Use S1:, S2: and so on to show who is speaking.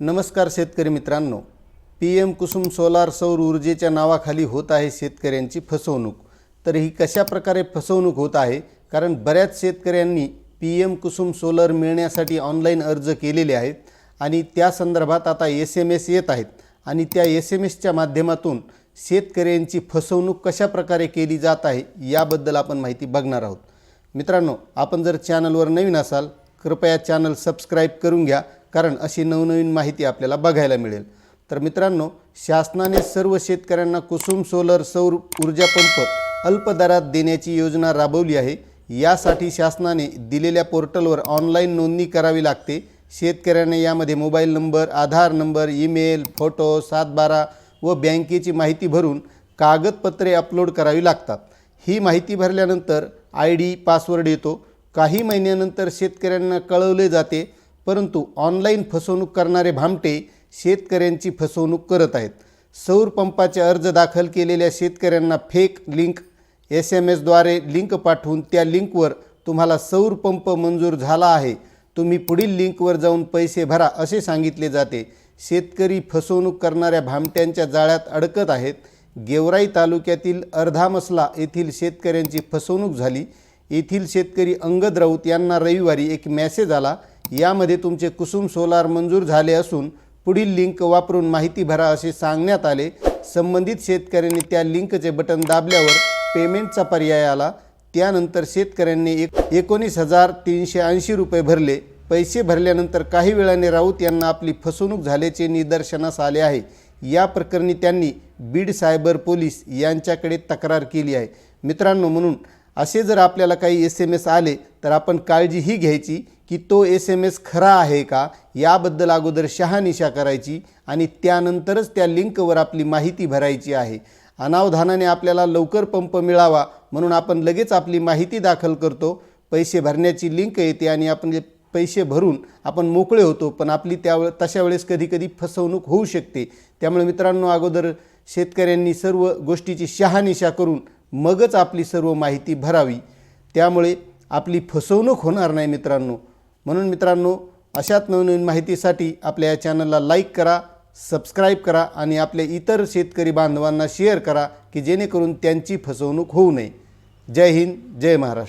S1: नमस्कार शेतकरी मित्रांनो. पी एम कुसुम सोलार सौर ऊर्जेच्या नावाखाली होत आहे शेतकऱ्यांची फसवणूक. तर ही कशा प्रकारे फसवणूक होत आहे? कारण बऱ्याच शेतकऱ्यांनी पी एम कुसुम सोलर मिळण्यासाठी ऑनलाईन अर्ज केलेले आहेत आणि त्या संदर्भात आता एस एम एस येत आहेत. आणि त्या एस एम एसच्या माध्यमातून शेतकऱ्यांची फसवणूक कशा प्रकारे केली जात आहे याबद्दल आपण माहिती बघणार आहोत. मित्रांनो आपण जर चॅनलवर नवीन असाल कृपया चॅनल सबस्क्राईब करून घ्या कारण अशी नवनवीन माहिती आपल्याला बघायला मिळेल. तर मित्रांनो शासनाने सर्व शेतकऱ्यांना कुसुम सोलर सौर ऊर्जा पंप अल्प दरात देण्याची योजना राबवली आहे. यासाठी शासनाने दिलेल्या पोर्टलवर ऑनलाईन नोंदणी करावी लागते. शेतकऱ्याने यामध्ये mobile number Aadhaar number email photo सातबारा व बँकेची माहिती भरून कागदपत्रे अपलोड करावी लागतात. ही माहिती भरल्यानंतर आय डी पासवर्ड येतो. काही महिन्यानंतर शेतकऱ्यांना कळवले जाते परंतु ऑनलाईन फसवणूक करणारे भामटे शेतकऱ्यांची फसवणूक करत आहेत. सौर पंपाचे अर्ज दाखल केलेल्या शेतकऱ्यांना फेक लिंक एस एम एसद्वारे लिंक पाठवून त्या लिंकवर तुम्हाला सौर पंप मंजूर झाला आहे. तुम्ही पुढील लिंकवर जाऊन पैसे भरा असे सांगितले जाते. शेतकरी फसवणूक करणाऱ्या भामट्यांच्या जाळ्यात अडकत आहेत. गेवराई तालुक्यातील अर्धामसला येथील शेतकऱ्यांची फसवणूक झाली. येथील शेतकरी अंगद राऊत यांना रविवारी एक मेसेज आला. यामध्ये तुमचे कुसुम सोलार मंजूर झाले असून पुढील लिंक वापरून माहिती भरा असे सांगण्यात आले. संबंधित शेतकऱ्यांनी त्या लिंकचे बटन दाबल्यावर पेमेंटचा पर्याय आला. त्यानंतर शेतकऱ्यांनी एक एकोणीस हजार तीनशे ऐंशी रुपये भरले. पैसे भरल्यानंतर काही वेळाने राऊत यांना आपली फसवणूक झाल्याचे निदर्शनास आले आहे. या प्रकरणी त्यांनी बीड सायबर पोलीस यांच्याकडे तक्रार केली आहे. मित्रांनो म्हणून असे जर आपल्याला काही एस एम एस आले तर आपण काळजी ही घ्यायची की तो एस एम एस खरा आहे का? याबद्दल अगोदर शहानिशा करायची आणि त्यानंतरच त्या लिंकवर आपली माहिती भरायची आहे. अनावधानाने आपल्याला लवकर पंप मिळावा म्हणून आपण लगेच आपली माहिती दाखल करतो. पैसे भरण्याची लिंक येते आणि आपण जे पैसे भरून आपण मोकळे होतो पण आपली त्यावेळे तशा वेळेस कधीकधी फसवणूक होऊ शकते. त्यामुळे मित्रांनो अगोदर शेतकऱ्यांनी सर्व गोष्टीची शहानिशा करून मगच आपली सर्व माहिती भरावी. त्यामुळे आपली फसवणूक होणार नाही मित्रांनो. म्हणून मित्रांनो अशाच नवनवीन माहितीसाठी आपल्या या चॅनलला लाईक करा सबस्क्राईब करा आणि आपल्या इतर शेतकरी बांधवांना शेअर करा की जेणेकरून त्यांची फसवणूक होऊ नये. जय हिंद जय महाराष्ट्र.